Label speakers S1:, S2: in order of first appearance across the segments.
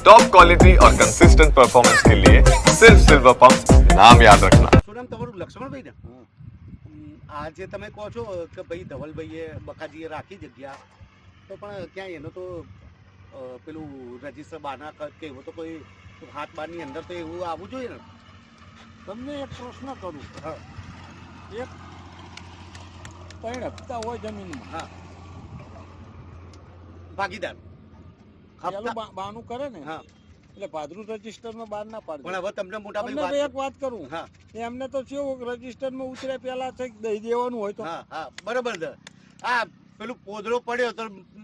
S1: Top quality और consistent performance के लिए सिर्फ सिल्वर पंप नाम याद रखना
S2: શું નામ તમારું લક્ષ્મણભાઈ ને હમ, આ જે તમે કહો છો કે ભાઈ ધવલભાઈએ બકાજીએ રાખી જગ્યા તો પણ ક્યાંય એનો તો અ, પેલું રજીસ્ટર બાના ખત કે એવો તો કોઈ હાથ બારની અંદર તો એવું આવવું જોઈએ ને
S3: તમને એક પ્રશ્ન કરું
S2: હા.
S3: એક ત્રણ હપ્તા હોય જમીનમાં
S2: હા ભાગીદાર
S3: પેલું
S2: હપ્તા
S3: બા- બાનું કરે ને
S2: હા.
S3: એટલે ભાદરું રજીસ્ટરમાં બહાર ના પાડે
S2: પણ હવે તમને મોટા ભાઈ
S3: એક વાત કરું.
S2: હા.
S3: એમને તો કેવું રજીસ્ટરમાં ઉતરે પેલા છે દઈ દેવાનું હોય તો.
S2: હા હા બરોબર છે. આ પેલું પોદળો પડ્યો તો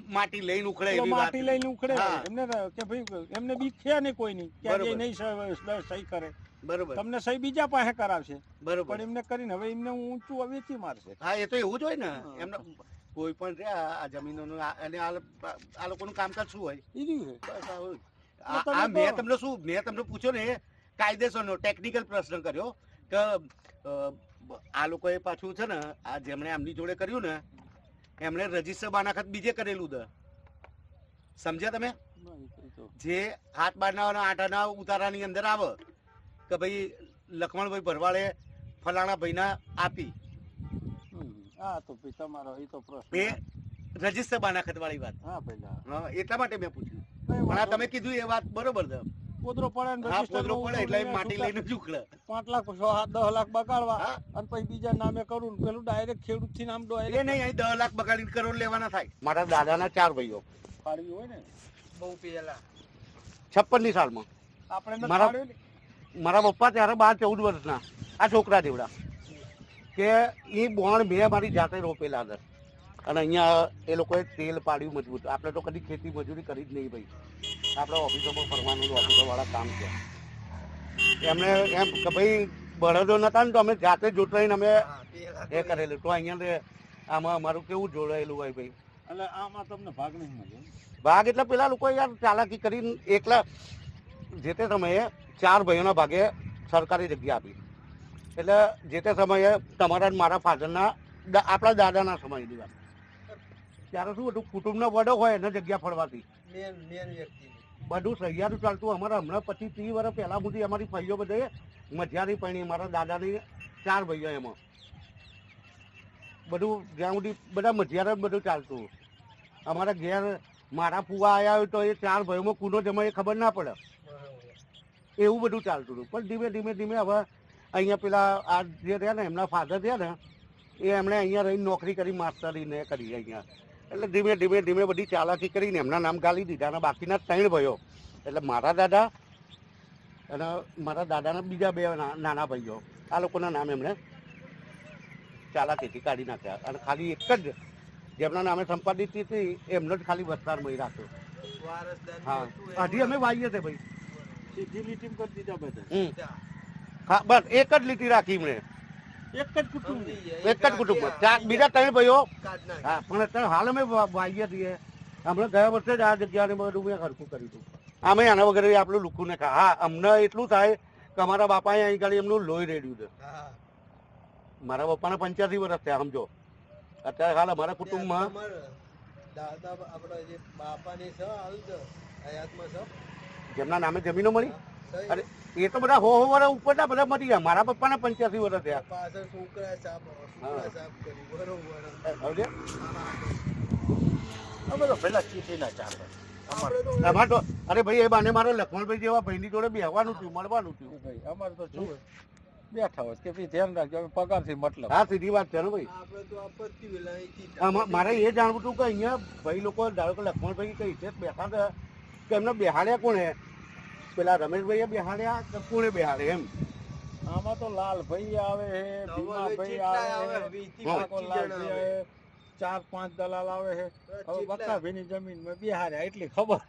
S2: માટી લઈને ઉખડે એવી વાત.
S3: માટી લઈને ઉખડે. એમને કે ભાઈ એમને બીક છે નહીં કોઈ કે
S2: ક્યારે
S3: નહીં સહી કરે.
S2: બરોબર.
S3: તમને સહી બીજા પાસે કરાવશે.
S2: બરોબર.
S3: પણ એમને કરીને હવે એમને ઊંચું વેચી મારશે.
S2: હા એ તો એવું જ હોય ને. એમને કોઈ પણ રે આ જમીનોનું અને આ આ લોકોનું કામકાજ શું હોય?
S3: રહ્યું
S2: આ આ મેં તમને શું મેં તમને પૂછ્યો ને કાયદેસરનો ટેકનિકલ પ્રશ્ન કર્યો કે આ લોકોએ પાછું છે ને આ જેમણે એમની જોડે કર્યું ને એમણે રજિસ્ટર બાનાખત બીજે કરેલું છે સમજ્યા તમે? જે હાથ બારના આટાના ઉતારાની અંદર આવે કે ભાઈ લખમણભાઈ ભરવાડે ફલાણા ભાઈના આપી.
S3: હા તો ભાઈ તમારો એ તો પ્રશ્ન
S2: એ રજિસ્ટર બાનાખત વાળી વાત.
S3: હા પેલા
S2: એટલા માટે મેં પૂછ્યું. પણ તમે કીધું એ વાત બરોબર છે.
S3: પોદરો પડે ને
S2: પોદરો પડે એટલે માટી લઈને જ
S3: પાંચ લાખ છ સાત દસ લાખ બગાડવા અને પછી બીજા નામે કરું પેલું ડાયરેક્ટ ખેડૂતથી નામ
S2: એ નહીં અહીં દસ લાખ બગાડીને કરોડ લેવાના થાય. મારા દાદાના ચાર ભાઈઓ.
S3: પાડવી હોય ને? બહુ પેલા
S2: છપ્પનની સાલમાં.
S3: આપણે નથી
S2: મારા- મારા પપ્પા ત્યારે બાર ચૌદ વર્ષના. આ છોકરા જેવડા. કે એ બોણ મેં મારી જાતે રોપેલા હતા અને અહીંયા એ લોકોએ તેલ પાડ્યું મજબૂત. આપણે તો કદી ખેતી મજૂરી કરી જ નહીં ભાઈ. આપણે ઓફિસોમાં ફરવાનું ઓફિસોવાળા કામ છે. એમને એમ કે ભાઈ બળદો નતા ને તો અમે જાતે જોતરાઈને અમે એ કરેલું. તો અહીંયા આમાં અમારું કેવું જોડાયેલું હોય ભાઈ?
S3: એટલે આમાં તમને ભાગ નહીં મળે
S2: ભાગ એટલે પેલા લોકો યાર ચાલાકી કરીને એકલા જે તે સમયે ચાર ભાઈઓના ભાગે સરકારી જગ્યા આપી. એટલે જે તે સમયે તમારા મારા ફાધરના આપણા દાદાના સમયની વાત. ત્યારે શું હતું? કુટુંબનો વડો હોય એને જગ્યા
S3: વ્યક્તિ.
S2: બધું સહિયારું ચાલતું અમારા હમણાં પછી ત્રીસ વર્ષ પહેલા સુધી અમારી ભાઈઓ બધે મધ્યાની પૈણી મારા દાદાની ચાર ભાઈઓ એમાં. બધું જ્યાં સુધી બધા મધ્યારે બધું ચાલતું. અમારા ઘેર મારા ફુવા આવ્યા હોય તો એ ચાર ભાઈઓમાં કુનો જમાય એ ખબર ના પડે. એવું બધું ચાલતું હતું. પણ ધીમે ધીમે ધીમે હવે અહીંયા પેલા આ જે રહ્યા ને એમના ફાધર થયા ને એ એમણે અહીંયા રહીને નોકરી કરી માસ્ટરીને કરી અહીંયા. એટલે ધીમે ધીમે ધીમે બધી ચાલાકી કરીને એમના નામ ગાલી દીધા અને બાકીના ત્રણ ભાઈઓ એટલે મારા દાદા અને મારા દાદાના બીજા બે નાના ભાઈઓ આ લોકોના નામ એમણે ચાલાકીથી કાઢી નાખ્યા. અને ખાલી એક જ જેમના નામે સંપાદિત હતી એમનો જ ખાલી વસ્તાર મળી રાખ્યો. હા. હજી અમે વાઈએ છે ભાઈ.
S3: સીધી લીટી કરી દીધા બધા.
S2: હા બસ એક જ લીટી રાખી એમણે.
S3: એક જ કુટુંબ
S2: એક જ કુટુંબ ચાર બીજા ત્રણ ભાઈઓ. હા પણ અત્યારે હાલ અમે વાગ્યા છીએ. હમણાં ગયા વર્ષે જ આ જગ્યાને બધું મેં હરખું કર્યું હતું. અમે આના વગર આપણું લુખું ને ખા હા અમને એટલું થાય કે અમારા બાપાએ અહીં ગાડી એમનું લોહી રેડ્યું છે. મારા પપ્પાને પંચ્યાસી વર્ષ થયા સમજો. અત્યારે હાલ અમારા કુટુંબમાં
S3: દાદા આપણા જે બાપાની છે હાલ છે હયાતમાં છે.
S2: જેમના નામે જમીનો મળી? અરે એ તો બધા હો હો વર્ષ ઉપરના બધા મરી ગયા. મારા પપ્પાને પંચ્યાસી વર્ષ થયા.
S3: પાછળ છોકરા સાપ તો ના
S2: અરે ભાઈ એ બાને મારે લખમણભાઈ જેવા ભાઈની જોડે બેહવાનું થયું મળવાનું થયું.
S3: ભાઈ અમારે તો શું બેઠા હોય કે ભાઈ ધ્યાન રાખજો પગારથી મતલબ.
S2: હા સીધી વાત છે ભાઈ.
S3: આપણે તો આપત્તિ વિલાયતી
S2: મારે એ જાણવું હતું કે અહીંયા ભાઈ લોકો ધારો કે લખમણભાઈ કઈ છે બેઠા કે એમને બેહાડ્યા કોણે પેલા રમેશભાઈ બેહાડ્યા કે કોણે બેહાડે એમ?
S3: આમાં તો લાલભાઈ આવે હે ભીમાભાઈ આવે ઠાકોરલાલજી આવે. ચાર પાંચ દલાલ આવે છે હવે બકાભાઈની જમીનમાં બિહાર્યા એટલી ખબર.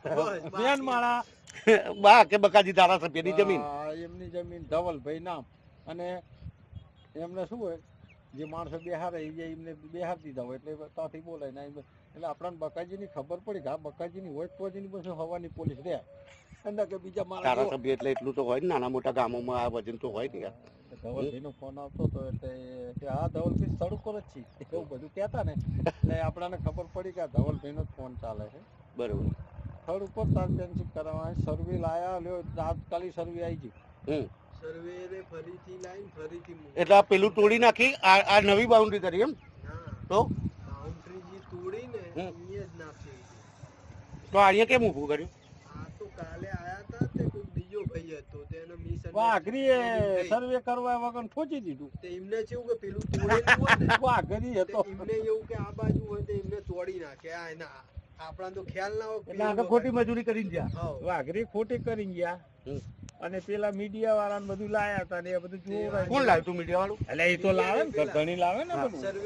S3: બેન માળા
S2: બા કે બકાજી ધારાસભ્યની જમીન?
S3: એમની જમીન ધવલભાઈ નામ. અને એમને શું હોય જે માણસો બિહારે એ એમને બિહાર દીધા હોય એટલે ત્યાંથી બોલાય. ને એટલે આપણને બકાજીની ખબર પડી કે આ બકાજીની હોય તો જ એની પછી હવાની પોલીસ રહે અંદર કે બીજા માણસ
S2: ધારાસભ્ય એટલે એટલું તો હોય ને નાના મોટા ગામોમાં આ વજન તો હોય ને યાર.
S3: ધવલભાઈ નો ફોન આવતો હતો એટલે કે હા ધવલભાઈ સ્થળ જ છે એવું બધું કહેતા ને. એટલે આપણાને ખબર પડી કે આ ધવલભાઈ નો જ ફોન ચાલે છે.
S2: બરોબર.
S3: સ્થળ ઉપર તાર કરવા સર્વે લાયા લ્યો તાત્કાલિક સર્વે આવી ગઈ
S2: હમ.
S4: સર્વેને ફરીથી લાઈન ફરીથી
S2: એટલે આ પેલું તોડી નાખી આ આ નવી બાઉન્ડ્રી કરી એમ? તો?
S4: બાઉન્ડ્રી જે તોડીને અહીંયા જ નાખી
S2: તો અહીંયા કેમ ઊભું કર્યું?
S4: આ તો કાલે આયા હતા તે કોઈ બીજો ભાઈ હતો તેનો મિસ
S3: વાઘરીએ સર્વે કરવા વગર ઠોચી દીધું.
S4: તે એમને કેવું કે પેલું તોડેલું
S3: વાઘરી હતો
S4: એમને એવું કે આ બાજુ હોય તો એમને તોડી નાખે. આ એના આપણા તો ખ્યાલ ના હોય
S2: એટલે ખોટી મજૂરી કરીને ગયા.
S3: વાઘરી ખોટી કરી ગયા. અને પેલા મીડિયા વાળા બધું લાયા હતા ને એ બધું જોવરાયું.
S2: કોણ લાવ્યું મીડિયા વાળું?
S3: એટલે એ તો લાવે ને ઘણી લાવે ને બધું.